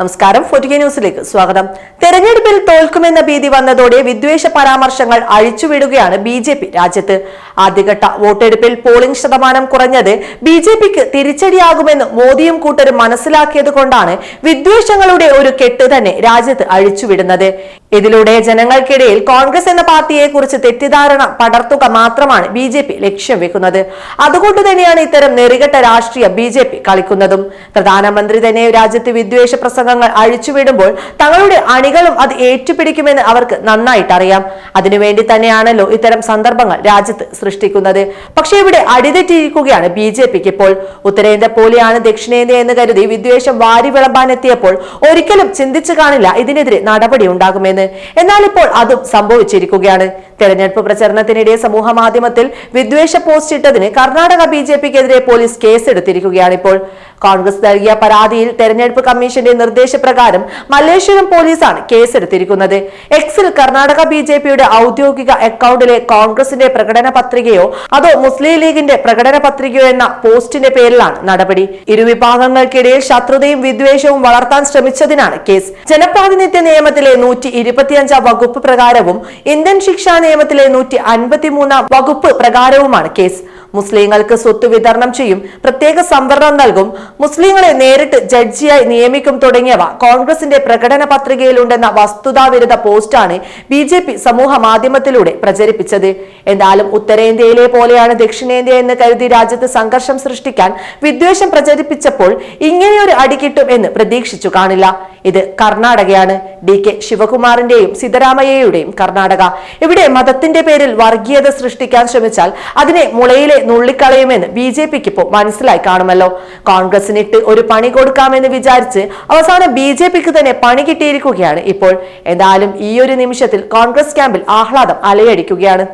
നമസ്കാരം. ഫോർട്ടിക ന്യൂസിലേക്ക് സ്വാഗതം. തെരഞ്ഞെടുപ്പിൽ തോൽക്കുമെന്ന ഭീതി വന്നതോടെ വിദ്വേഷ പരാമർശങ്ങൾ അഴിച്ചുവിടുകയാണ് ബി ജെ പി രാജ്യത്ത്. ആദ്യഘട്ട വോട്ടെടുപ്പിൽ പോളിംഗ് ശതമാനം കുറഞ്ഞത് ബി ജെ പിക്ക് തിരിച്ചടിയാകുമെന്ന് മോദിയും കൂട്ടരും മനസ്സിലാക്കിയത് കൊണ്ടാണ് വിദ്വേഷങ്ങളുടെ ഒരു കെട്ട് തന്നെ രാജ്യത്ത് അഴിച്ചുവിടുന്നത്. ഇതിലൂടെ ജനങ്ങൾക്കിടയിൽ കോൺഗ്രസ് എന്ന പാർട്ടിയെ കുറിച്ച് തെറ്റിദ്ധാരണ പടർത്തുക മാത്രമാണ് ബി ജെ പി ലക്ഷ്യം വെക്കുന്നത്. അതുകൊണ്ട് തന്നെയാണ് ഇത്തരം നെറികെട്ട രാഷ്ട്രീയം ബി ജെ പി കളിക്കുന്നതും. പ്രധാനമന്ത്രി തന്നെ രാജ്യത്ത് വിദ്വേഷ പ്രസംഗങ്ങൾ അഴിച്ചുവിടുമ്പോൾ തങ്ങളുടെ അണികളും അത് ഏറ്റുപിടിക്കുമെന്ന് അവർക്ക് നന്നായിട്ട് അറിയാം അതിനുവേണ്ടി തന്നെയാണല്ലോ ഇത്തരം സന്ദർഭങ്ങൾ രാജ്യത്ത് സൃഷ്ടിക്കുന്നത്. പക്ഷേ ഇവിടെ അടിതെറ്റിയിരിക്കുകയാണ് ബി ജെ പിക്ക് ഇപ്പോൾ. ഉത്തരേന്ത്യ പോലെയാണ് ദക്ഷിണേന്ത്യ എന്ന് കരുതി വിദ്വേഷം വാരി വിളമ്പാൻ എത്തിയപ്പോൾ ഒരിക്കലും ചിന്തിച്ചു കാണില്ല ഇതിനെതിരെ നടപടി ഉണ്ടാകുമെന്ന്. എന്നാൽ ഇപ്പോൾ അതും സംഭവിച്ചിരിക്കുകയാണ്. തെരഞ്ഞെടുപ്പ് പ്രചരണത്തിനിടെ സമൂഹ മാധ്യമത്തിൽ വിദ്വേഷ പോസ്റ്റ് ഇട്ടതിന് കർണാടക ബി ജെ പിക്കെതിരെ പോലീസ് കേസെടുത്തിരിക്കുകയാണ് ഇപ്പോൾ. കോൺഗ്രസ് നൽകിയ പരാതിയിൽ തെരഞ്ഞെടുപ്പ് കമ്മീഷന്റെ നിർദ്ദേശപ്രകാരം മല്ലേശ്വരം പോലീസാണ് കേസെടുത്തിരിക്കുന്നത്. എക്സിൽ കർണാടക ബി ജെ പിയുടെ ഔദ്യോഗിക അക്കൗണ്ടിലെ കോൺഗ്രസിന്റെ പ്രകടന പത്രികയോ അതോ മുസ്ലിം ലീഗിന്റെ പ്രകടന പത്രികയോ എന്ന പോസ്റ്റിന്റെ പേരിലാണ് നടപടി. ഇരുവിഭാഗങ്ങൾക്കിടയിൽ ശത്രുതയും വിദ്വേഷവും വളർത്താൻ ശ്രമിച്ചതിനാണ് കേസ്. ജനപ്രാതിനിധ്യ നിയമത്തിലെ നൂറ്റി ഇരുപത്തിയഞ്ചാം വകുപ്പ് പ്രകാരവും ഇന്ത്യൻ ശിക്ഷാ നിയമത്തിലെ നൂറ്റി അൻപത്തിമൂന്നാം വകുപ്പ് പ്രകാരവുമാണ് കേസ്. മുസ്ലിങ്ങൾക്ക് സ്വത്ത് വിതരണം ചെയ്യും. പ്രത്യേക സംവരണം നൽകും. മുസ്ലിങ്ങളെ നേരിട്ട് ജഡ്ജിയായി നിയമിക്കും തുടങ്ങിയവ കോൺഗ്രസിന്റെ പ്രകടന പത്രികയിലുണ്ടെന്ന വസ്തുതാവിരുദ്ധ പോസ്റ്റാണ് ബി ജെ പി സമൂഹ മാധ്യമത്തിലൂടെ പ്രചരിപ്പിച്ചത്. എന്നാലും ഉത്തരേന്ത്യയിലെ പോലെയാണ് ദക്ഷിണേന്ത്യ എന്ന് കരുതി രാജ്യത്ത് സംഘർഷം സൃഷ്ടിക്കാൻ വിദ്വേഷം പ്രചരിപ്പിച്ചപ്പോൾ ഇങ്ങനെയൊരു അടി കിട്ടും എന്ന് പ്രതീക്ഷിച്ചു കാണില്ല. ഇത് കർണാടകയാണ്. ഡി കെ ശിവകുമാറിന്റെയും സിദ്ധരാമയ്യയുടെയും കർണാടക. ഇവിടെ മതത്തിന്റെ പേരിൽ വർഗീയത സൃഷ്ടിക്കാൻ ശ്രമിച്ചാൽ അതിനെ മുളയിലെ നുള്ളിക്കളയുമെന്ന് ബി ജെ പിക്ക് ഇപ്പോൾ മനസ്സിലായി കാണുമല്ലോ. കോൺഗ്രസിനിട്ട് ഒരു പണി കൊടുക്കാമെന്ന് വിചാരിച്ച് അവസാനം ബി ജെ പിക്ക് തന്നെ പണി കിട്ടിയിരിക്കുകയാണ് ഇപ്പോൾ. എന്തായാലും ഈ ഒരു നിമിഷത്തിൽ കോൺഗ്രസ് ക്യാമ്പിൽ ആഹ്ലാദം അലയടിക്കുകയാണ്.